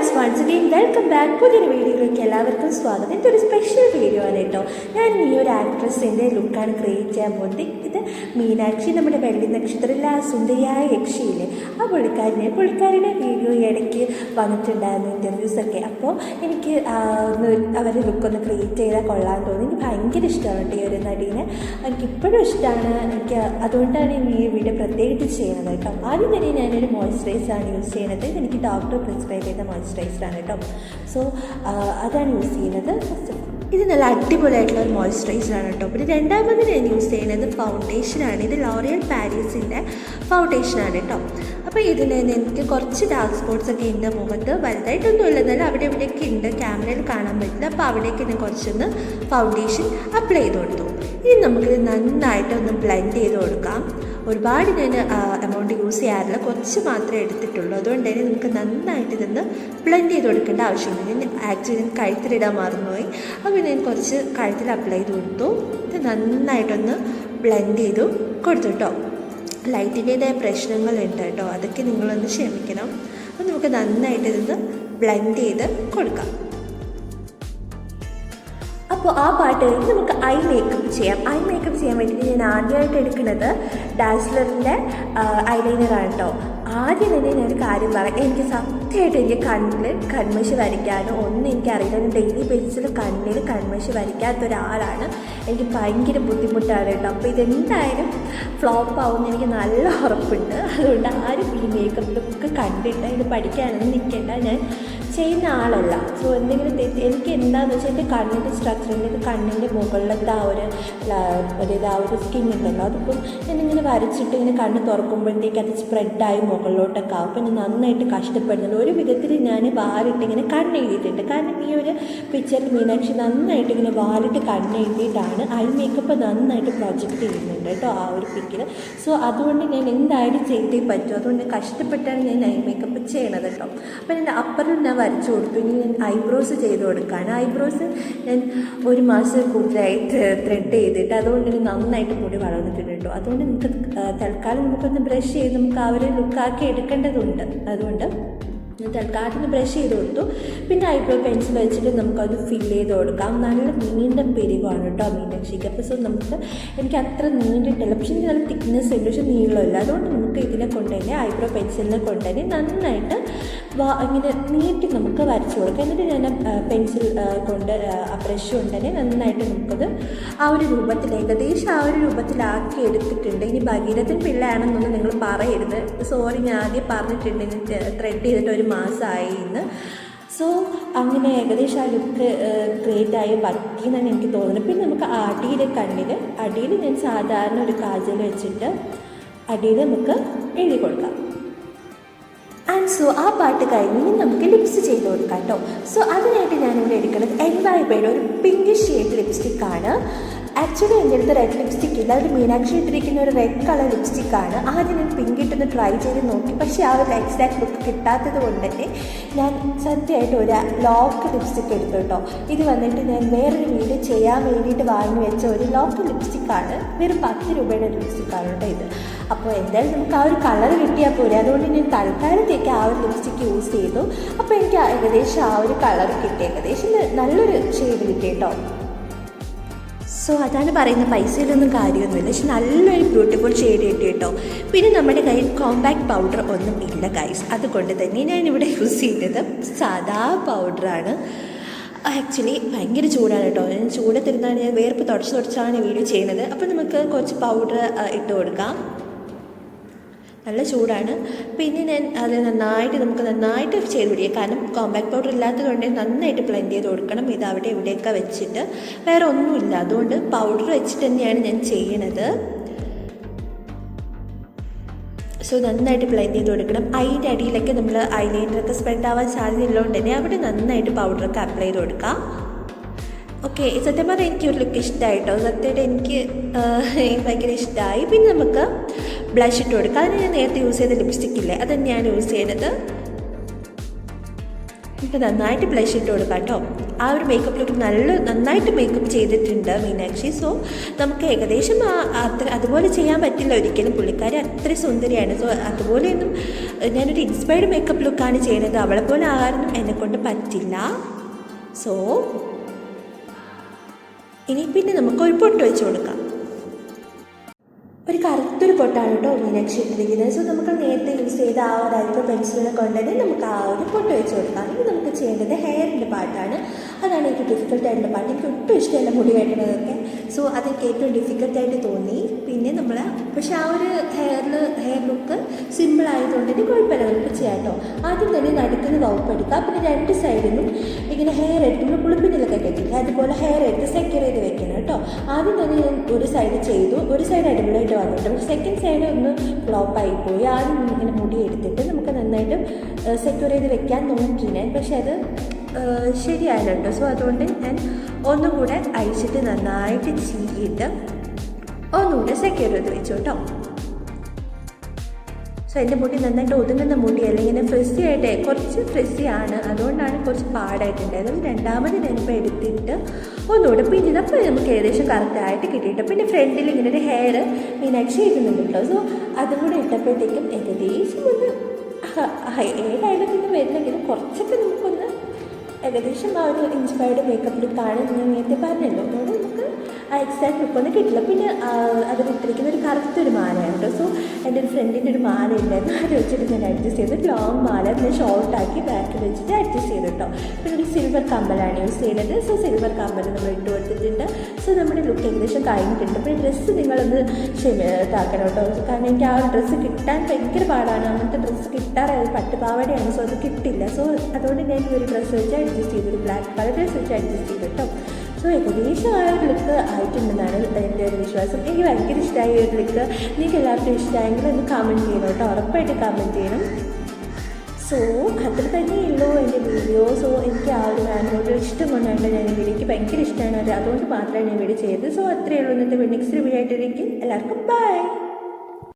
Guys once again welcome back പുതിയൊരു വീഡിയോയിലേക്ക് എല്ലാവർക്കും സ്വാഗതം. ഇതൊരു സ്പെഷ്യൽ വീഡിയോ ആണ് കേട്ടോ. ഞാൻ ഈ ഒരു ആക്ട്രസിന്റെ ലുക്കാണ് ക്രിയേറ്റ് ചെയ്യാൻ പോകുന്നത്. ഇത് മീനാക്ഷി നമ്മുടെ വെള്ളി നക്ഷത്രത്തിലെ ആ സുന്ദരിയായ യക്ഷിയില്ലേ? ആ പുള്ളിക്കാരനെ പുള്ളിക്കാരുടെ വീഡിയോ ഇടയ്ക്ക് വന്നിട്ടുണ്ടായിരുന്നു ഇന്റർവ്യൂസൊക്കെ അപ്പോൾ എനിക്ക് ഒന്ന് അവരുടെ ലുക്കൊന്ന് ക്രിയേറ്റ് ചെയ്താൽ കൊള്ളാൻ തോന്നി. എനിക്ക് ഭയങ്കര ഇഷ്ടമാണ് കേട്ടോ ഈ ഒരു നടീനെ. എനിക്ക് ഇപ്പോഴും ഇഷ്ടമാണ്. എനിക്ക് അതുകൊണ്ടാണ് ഈ വീഡിയോ പ്രത്യേകിച്ച് ചെയ്യുന്നത് കേട്ടോ. ആദ്യം തന്നെ ഞാനൊരു മോയ്സ്ചറൈസറാണ് യൂസ് ചെയ്യുന്നത് എനിക്ക് ഡോക്ടർ പ്രിസ്ക്രൈബ് ചെയ്ത മോയ്സ്ചറൈസറാണ് കേട്ടോ. സോ അതാണ് യൂസ് ചെയ്യുന്നത്. ഫസ്റ്റ് ഓഫ് ഇത് നല്ല അടിപൊളിയായിട്ടുള്ള ഒരു മോയ്സ്ചറൈസറാണ് കേട്ടോ. പിന്നെ രണ്ടാമത് ഞാൻ യൂസ് ചെയ്യുന്നത് ഫൗണ്ടേഷനാണ് ഇത് ലോറിയൽ പാരീസിന്റെ ഫൗണ്ടേഷനാണ് കേട്ടോ. അപ്പോൾ ഇതിൽ എനിക്ക് കുറച്ച് ഡാർക്ക് സ്പോട്ട്സ് ഒക്കെ ഉണ്ട് മുഖത്ത് വലുതായിട്ടൊന്നും ഇല്ലെന്നാലും അവിടെ ഇവിടെയൊക്കെ ഉണ്ട്. ക്യാമറയിൽ കാണാൻ പറ്റില്ല. അപ്പോൾ അവിടേക്ക് ഞാൻ കുറച്ചൊന്ന് ഫൗണ്ടേഷൻ അപ്ലൈ ചെയ്ത് കൊടുത്തു. ഇനി നമുക്കിത് നന്നായിട്ട് ഒന്ന് ബ്ലെൻഡ് ചെയ്ത് കൊടുക്കാം. ഒരുപാട് ഞാൻ എമൗണ്ട് യൂസ് ചെയ്യാറില്ല. കുറച്ച് മാത്രമേ എടുത്തിട്ടുള്ളൂ. അതുകൊണ്ട് തന്നെ നമുക്ക് നന്നായിട്ട് ഇതൊന്ന് ബ്ലെൻഡ് ചെയ്ത് കൊടുക്കേണ്ട ആവശ്യമില്ല. ഞാൻ ആക്ച്വലി ഞാൻ കഴുത്തിലിടാൻ മറന്നുപോയി. അപ്പോൾ ഞാൻ കുറച്ച് കഴുത്തിൽ അപ്ലൈ ചെയ്ത് കൊടുത്തു. ഇത് നന്നായിട്ടൊന്ന് ബ്ലെൻഡ് ചെയ്തു കൊടുത്തു കേട്ടോ. ലൈറ്റിന്റേതായ പ്രശ്നങ്ങളുണ്ട് കേട്ടോ. അതൊക്കെ നിങ്ങളൊന്ന് ക്ഷമിക്കണം. അപ്പോൾ നമുക്ക് നന്നായിട്ട് ഇതൊന്ന് ബ്ലെൻഡ് ചെയ്ത് കൊടുക്കാം. അപ്പോൾ ആ പാട്ട് നമുക്ക് ഐ മേക്കപ്പ് ചെയ്യാം. ഐ മേക്കപ്പ് ചെയ്യാൻ വേണ്ടിയിട്ട് ഞാൻ ആദ്യമായിട്ട് എടുക്കുന്നത് ഡാസ്ലറിന്റെ ഐലൈനറാണ് കേട്ടോ. ആദ്യം തന്നെ ഞാൻ ഒരു കാര്യം പറയാം. എനിക്ക് സത്യമായിട്ട് എനിക്ക് കണ്ണിൽ കൺമഷ വരയ്ക്കാനോ ഒന്നും എനിക്കറിയില്ല ഞാൻ ഡെയിലി ബേസിൽ കണ്ണിൽ കൺമഷി വരയ്ക്കാത്ത ഒരാളാണ്. എനിക്ക് ഭയങ്കര ബുദ്ധിമുട്ടാണ് കേട്ടോ. അപ്പോൾ ഇതെന്തായാലും ഫ്ലോപ്പ് ആവുമെന്ന് എനിക്ക് നല്ല ഉറപ്പുണ്ട്. അതുകൊണ്ട് ആരും ഈ മേക്കപ്പിലൊക്കെ കണ്ടിട്ട് ഇത് പഠിക്കാനൊന്നും നിൽക്കേണ്ട. ഞാൻ ചെയ്യുന്ന ആളല്ല. സോ എന്തെങ്കിലും എനിക്ക് എന്താണെന്ന് വെച്ചാൽ എന്റെ കണ്ണിന്റെ സ്ട്രക്ചറിന്റെ എന്റെ കണ്ണിന്റെ മുകളിലത്തെ ആ ഒരു അതായത് ആ ഒരു സ്കിൻ ഉണ്ടല്ലോ അതിപ്പം ഞാനിങ്ങനെ വരച്ചിട്ട് ഇങ്ങനെ കണ്ണ് തുറക്കുമ്പോഴത്തേക്ക് അത് സ്പ്രെഡായി മുകളിലോട്ടൊക്കെ ആവും. അപ്പം ഞാൻ നന്നായിട്ട് കഷ്ടപ്പെടുന്നുണ്ട്. ഒരു വിധത്തിൽ ഞാൻ വാലിട്ട് ഇങ്ങനെ കണ്ണെഴുതിയിട്ടുണ്ട്. കാരണം ഈ ഒരു പിക്ചറിൽ മീനാക്ഷി നന്നായിട്ട് ഇങ്ങനെ വാലിട്ട് കണ്ണെഴുതിയിട്ടാണ് ഐ മേക്കപ്പ് നന്നായിട്ട് പ്രൊജക്റ്റ് ചെയ്യുന്നുണ്ട് കേട്ടോ ആ ഒരു പിക്കിൽ സോ അതുകൊണ്ട് ഞാൻ എന്തായാലും ചെയ്തേ പറ്റൂ. അതുകൊണ്ട് കഷ്ടപ്പെട്ടാണ് ഞാൻ ഐ മേക്കപ്പ് ചെയ്യണത് കേട്ടോ. അപ്പം എന്റെ അപ്പറും ഞാൻ വരച്ചു കൊടുത്തു. ഇനി ഞാൻ ഐബ്രോസ് ചെയ്ത് കൊടുക്കുകയാണ് ഐബ്രോസ് ഞാൻ ഒരു മാസം കൂടുതലായിട്ട് ത്രെഡ് ചെയ്തിട്ട് അതുകൊണ്ട് എനിക്ക് നന്നായിട്ട് മുടി വളർന്നിട്ടുണ്ട് കേട്ടോ. അതുകൊണ്ട് നമുക്ക് തൽക്കാലം നമുക്കൊന്ന് ബ്രഷ് ചെയ്ത് നമുക്ക് ആ ഒരു ലുക്കാക്കി എടുക്കേണ്ടതുണ്ട്. അതുകൊണ്ട് ഞാൻ തൽക്കാലത്തിന് ബ്രഷ് ചെയ്ത് കൊടുത്തു. പിന്നെ ഐബ്രോ പെൻസിൽ വെച്ചിട്ട് നമുക്കത് ഫിൽ ചെയ്ത് കൊടുക്കാം. നല്ല നീണ്ട പെരുവാണ് കേട്ടോ മീൻ മീനാക്ഷിക്ക്. അപ്പോൾ സോ നമുക്ക് എനിക്ക് അത്ര നീണ്ടിട്ടില്ല. പക്ഷേ എനിക്ക് നല്ല തിക്നെസ് ഉണ്ട്. പക്ഷേ നീളമില്ല. അതുകൊണ്ട് നമുക്ക് ഇതിനെ കൊണ്ട് തന്നെ ഐബ്രോ പെൻസിലിനെ കൊണ്ട് തന്നെ നന്നായിട്ട് ഇങ്ങനെ നീട്ടി നമുക്ക് വരച്ചു കൊടുക്കാം. എന്നിട്ട് ഞാൻ പെൻസിൽ കൊണ്ട് ആ, ബ്രഷ് കൊണ്ട് തന്നെ നന്നായിട്ട് നമുക്കത് ആ ഒരു രൂപത്തിൽ ഏകദേശം ആ ഒരു രൂപത്തിലാക്കി എടുത്തിട്ടുണ്ട്. ഇനി ഭഗീരഥൻ പിള്ളയാണെന്നൊന്നും നിങ്ങൾ പറയരുത്. സോറി ഞാൻ ആദ്യം പറഞ്ഞിട്ടുണ്ട്. ത്രെഡ് ചെയ്തിട്ട് ഒരു മാസമായി ഇന്ന്. സോ അങ്ങനെ ഏകദേശം ആ ലുക്ക് ക്രിയേറ്റ് ആയി പറ്റി എന്നാണ് എനിക്ക് തോന്നുന്നത് പിന്നെ നമുക്ക് അടിയിൽ കണ്ണിൽ അടിയിൽ ഞാൻ സാധാരണ ഒരു കാജൽ വെച്ചിട്ട് അടിയിൽ നമുക്ക് എഴുതി കൊടുക്കാം. ആൻഡ് സോ ആ പാട്ട് കഴിഞ്ഞ് നമുക്ക് ലിപ്സ് ചെയ്ത് കൊടുക്കാം കേട്ടോ സോ അതിനായിട്ട് ഞാനിവിടെ എടുക്കുന്നത് എൻവൈബയുടെ ഒരു പിങ്ക് ഷെയ്ഡ് ലിപ്സ്റ്റിക് ആണ്. ആക്ച്വലി എന്റെ അടുത്ത് റെഡ് ലിപ്സ്റ്റിക് ഇല്ല. അതിൽ മീനാക്ഷി ഇട്ടിരിക്കുന്ന ഒരു റെഡ് കളർ ലിപ്സ്റ്റിക് ആണ്. ആദ്യം ഞാൻ പിങ്ക് ഇട്ടൊന്ന് ട്രൈ ചെയ്ത് നോക്കി. പക്ഷേ ആ ഒരു എക്സാക്ട് ലുക്ക് കിട്ടാത്തത് കൊണ്ട് തന്നെ ഞാൻ സത്യമായിട്ട് ഒരു ലോക്ക് ലിപ്സ്റ്റിക് എടുത്തു കേട്ടോ. ഇത് വന്നിട്ട് ഞാൻ വേറൊരു വീഡിയോ ചെയ്യാൻ വേണ്ടിയിട്ട് വാങ്ങി വെച്ച ഒരു ലോക്ക് ലിപ്സ്റ്റിക് ആണ്. വെറും പത്ത് രൂപയുടെ ഒരു ലിപ്സ്റ്റിക് ആണ് കേട്ടോ ഇത്. അപ്പോൾ എന്തായാലും നമുക്ക് ആ ഒരു കളർ കിട്ടിയാൽ പോരെ. അതുകൊണ്ട് ഞാൻ തൽക്കാലത്തേക്ക് ആ ഒരു ലിപ്സ്റ്റിക് യൂസ് ചെയ്തു. അപ്പോൾ എനിക്ക് ഏകദേശം ആ ഒരു കളർ കിട്ടി. ഏകദേശം നല്ലൊരു ഷെയ്ഡ് കിട്ടി കേട്ടോ. സോ അതാണ് പറയുന്നത് പൈസയിലൊന്നും കാര്യമൊന്നുമില്ല. പക്ഷെ നല്ലൊരു ബ്യൂട്ടിഫുൾ ഷെയ്ഡ് കിട്ടി കേട്ടോ പിന്നെ നമ്മുടെ കയ്യിൽ കോമ്പാക്ട് പൗഡർ ഒന്നും ഇല്ല ഗൈസ് അതുകൊണ്ട് തന്നെ ഞാനിവിടെ യൂസ് ചെയ്യുന്നത് സാദാ പൗഡറാണ് ആക്ച്വലി ഭയങ്കര ചൂടാണ് കേട്ടോ. ഞാൻ ചൂടത്തിരുന്നാണ് ഞാൻ വേർപ്പ് തുടച്ച് തുടച്ചാണ് വീഡിയോ ചെയ്യുന്നത്. അപ്പോൾ നമുക്ക് കുറച്ച് പൗഡർ ഇട്ട് കൊടുക്കാം. നല്ല ചൂടാണ്. പിന്നെ ഞാൻ അത് നന്നായിട്ട് നമുക്ക് നന്നായിട്ട് ചെയ്ത് പിടിക്കുക കാരണം കോമ്പാക്ട് പൗഡർ ഇല്ലാത്തത് കൊണ്ട് നന്നായിട്ട് ബ്ലെൻഡ് ചെയ്ത് കൊടുക്കണം. ഇത് അവിടെ ഇവിടെയൊക്കെ വെച്ചിട്ട്. വേറെ ഒന്നുമില്ല. അതുകൊണ്ട് പൗഡർ വെച്ചിട്ട് തന്നെയാണ് ഞാൻ ചെയ്യണത്. സോ നന്നായിട്ട് ബ്ലെൻഡ് ചെയ്ത് കൊടുക്കണം. അതിന്റെ അടിയിലൊക്കെ നമ്മൾ ഐലൈനറൊക്കെ സ്പ്രെഡ് ആവാൻ സാധ്യതയുള്ളതുകൊണ്ട് തന്നെ അവിടെ നന്നായിട്ട് പൗഡറൊക്കെ അപ്ലൈ ചെയ്ത് കൊടുക്കാം. ഓക്കെ സത്യം പറഞ്ഞാൽ എനിക്ക് ഒരു ലുക്ക് ഇഷ്ടമായി കേട്ടോ സത്യമായിട്ട് എനിക്ക് ഭയങ്കര ഇഷ്ടമായി പിന്നെ നമുക്ക് ബ്ലഷ് ഇട്ട് കൊടുക്കാം. അതിന് ഞാൻ നേരത്തെ യൂസ് ചെയ്ത ലിപ്സ്റ്റിക് ഇല്ലേ? അത് തന്നെയാണ് യൂസ് ചെയ്യുന്നത്. ഇപ്പം നന്നായിട്ട് ബ്ലഷ് ഇട്ട് കൊടുക്കാം കേട്ടോ. ആ ഒരു മേക്കപ്പ് ലുക്ക് നല്ല നന്നായിട്ട് മേക്കപ്പ് ചെയ്തിട്ടുണ്ട് മീനാക്ഷി. സോ നമുക്ക് ഏകദേശം ആ അത്ര അതുപോലെ ചെയ്യാൻ പറ്റില്ല ഒരിക്കലും. പുള്ളിക്കാരി അത്ര സുന്ദരിയാണ്. സോ അതുപോലെയൊന്നും ഞാനൊരു ഇൻസ്പയർഡ് മേക്കപ്പ് ലുക്കാണ് ചെയ്യുന്നത്. അവളെ പോലെ ആകാനൊന്നും എന്നെക്കൊണ്ട് പറ്റില്ല. സോ ഇനി പിന്നെ നമുക്ക് ഒരു പൊട്ട് വെച്ച് കൊടുക്കാം. ഒരു കറുത്തൊരു പൊട്ടാണ് കേട്ടോ മീനാക്ഷി ഇട്ടിരിക്കുന്നത് സോ നമുക്ക് നേരത്തെ യൂസ് ചെയ്ത ആ ഒരു അല്പ പെൻസിലിനെ കൊണ്ടുതന്നെ നമുക്ക് ആ ഒരു പൊട്ട് വെച്ച് കൊടുക്കാം. ഇനി നമുക്ക് ചെയ്യേണ്ടത് ഹെയറിന്റെ പാട്ടാണ്. അതാണ് എനിക്ക് ഡിഫിക്കൽട്ട് ആയിട്ടുള്ള പാട്ട്. എനിക്ക് ഒട്ടും ഇഷ്ടമല്ല മുടി കെട്ടുന്നതൊക്കെ സോ അതെനിക്ക് ഏറ്റവും ഡിഫിക്കൽട്ടായിട്ട് തോന്നി. പിന്നെ നമ്മൾ പക്ഷെ ആ ഒരു ഹെയറിൽ ഹെയർ ലുക്ക് സിമ്പിൾ ആയതുകൊണ്ട് തന്നെ കുഴപ്പമില്ല. നമുക്ക് ചെയ്യാം കേട്ടോ. ആദ്യം തന്നെ നടുക്കുന്ന വകുപ്പ് എടുക്കുക പിന്നെ രണ്ട് സൈഡിലും ഇങ്ങനെ ഹെയർ എടുക്കുമ്പോൾ കുളിപ്പിനൊക്കെ കെട്ടില്ല? അതുപോലെ ഹെയർ എടുത്ത് സെക്യൂർ ചെയ്ത് വെക്കണം കേട്ടോ. ആദ്യം തന്നെ ഞാൻ ഒരു സൈഡ് ചെയ്തു. ഒരു സൈഡ് അടിപൊളിയായിട്ട് വന്നിട്ടുണ്ട്. സെക്കൻഡ് സൈഡ് ഒന്ന് ഫ്ലോപ്പ് പോയി ആദ്യം ഇങ്ങനെ മുടി എടുത്തിട്ട് നമുക്ക് നന്നായിട്ട് സെക്യൂർ ചെയ്ത് വെക്കാൻ നോക്കി ഞാൻ പക്ഷെ അത് ശരിയായില്ല സോ അതുകൊണ്ട് ഞാൻ ഒന്നുകൂടെ അഴിച്ചിട്ട് നന്നായിട്ട് ചീകിയിട്ട് ഒന്നുകൂടെ സെക്യൂർ ചെയ്ത് വെച്ചു കേട്ടോ സോ എന്റെ മുടി നന്നായിട്ട് ഒതുങ്ങുന്ന മുടിയല്ല ഇങ്ങനെ ഫ്രിസി ആയിട്ട് കുറച്ച് ഫ്രിസി ആണ്. അതുകൊണ്ടാണ് കുറച്ച് പാടായിട്ടുണ്ടായത്. രണ്ടാമത് ഞാനിപ്പോൾ എടുത്തിട്ട് ഒന്നുകൂടെ പിന്നെ അപ്പോൾ നമുക്ക് ഏകദേശം കറക്റ്റായിട്ട് കിട്ടിയിട്ട് പിന്നെ ഫ്രണ്ടിൽ ഇങ്ങനെ ഒരു ഹെയർ മീനാക്ഷി ഇടുന്നുണ്ട് സോ അതും കൂടെ ഇട്ടപ്പോഴത്തേക്കും ഏകദേശം ഒന്ന് ഏതായാലും പിന്നെ വരുന്നെങ്കിലും കുറച്ചൊക്കെ നമുക്കൊന്ന് ഏകദേശം ആ ഒരു ഇൻസ്പയർഡ് മേക്കപ്പ് ലുക്കാണ് ഞാൻ നേരത്തെ പറഞ്ഞല്ലോ. അതുകൊണ്ട് നമുക്ക് ആ എക്സാക്ട് ലുക്ക് ഒന്നും കിട്ടില്ല. പിന്നെ ആ, അതിൽ ഇട്ടിരിക്കുന്ന ഒരു കറുത്തൊരു മാലയാണ് കേട്ടോ. സോ എന്റെ ഒരു ഫ്രണ്ടിന്റെ ഒരു മാല ഉണ്ടായിരുന്നു അത് വെച്ചിട്ട് ഞാൻ അഡ്ജസ്റ്റ് ചെയ്ത്. ലോങ് മാല. ഷോർട്ടാക്കി ബാക്കിൽ വെച്ചിട്ട് അഡ്ജസ്റ്റ് കേട്ടോ. പിന്നെ ഒരു സിൽവർ കമ്മലാണ് യൂസ് ചെയ്യുന്നത് സോ സിൽവർ കമ്മൽ നമ്മൾ ഇട്ട് കൊടുത്തിട്ടുണ്ട്. സോ നമ്മുടെ ലുക്ക് ഏകദേശം കഴിഞ്ഞിട്ടുണ്ട്. പിന്നെ ഡ്രസ്സ് നിങ്ങളൊന്ന് ക്ഷമ ഇതാക്കണം കേട്ടോ. കാരണം എനിക്ക് ആ ഡ്രസ്സ് കിട്ടാൻ ഭയങ്കര പാടാണ്. അങ്ങനത്തെ ഡ്രസ്സ് കിട്ടാറായത് പട്ടുപാവടയാണ് സോ അത് കിട്ടില്ല. സോ അതുകൊണ്ട് ഞാൻ ഒരു ഡ്രസ്സ് വെച്ച് അഡ്ജസ്റ്റ് ചെയ്തു. ഒരു ബ്ലാക്ക് കളർ ഡ്രസ്സ് വെച്ച് അഡ്ജസ്റ്റ് ചെയ്തു കേട്ടോ. സോ ഏകദേശം ആ ഒരു ലുക്ക് ആയിട്ടുണ്ടെന്നാണ് എന്റെ ഒരു വിശ്വാസം. എനിക്ക് ഭയങ്കര ഇഷ്ടമായി ഒരു ലുക്ക് നിങ്ങൾക്ക് എല്ലാവർക്കും ഇഷ്ടമായെങ്കിൽ ഒന്ന് കമന്റ് ചെയ്യണം കേട്ടോ. ഉറപ്പായിട്ട് കമന്റ് ചെയ്യണം. സോ അത്ര തന്നെയുള്ളൂ എന്റെ വീഡിയോ സോ എനിക്ക് ആ ഒരു മാമിനോട് ഇഷ്ടം കൊണ്ടാണ് ഞാൻ ഈ വീഡിയോ എനിക്ക് ഭയങ്കര ഇഷ്ടമാണ്. അത് അതുകൊണ്ട് മാത്രമാണ് ഞാൻ വീഡിയോ ചെയ്തത്. സോ അത്രയേ ഉള്ളൂ. ഇന്നത്തെ നെക്സ്റ്റ് വീഡിയോ ആയിട്ടിരിക്കും എല്ലാവർക്കും ബൈ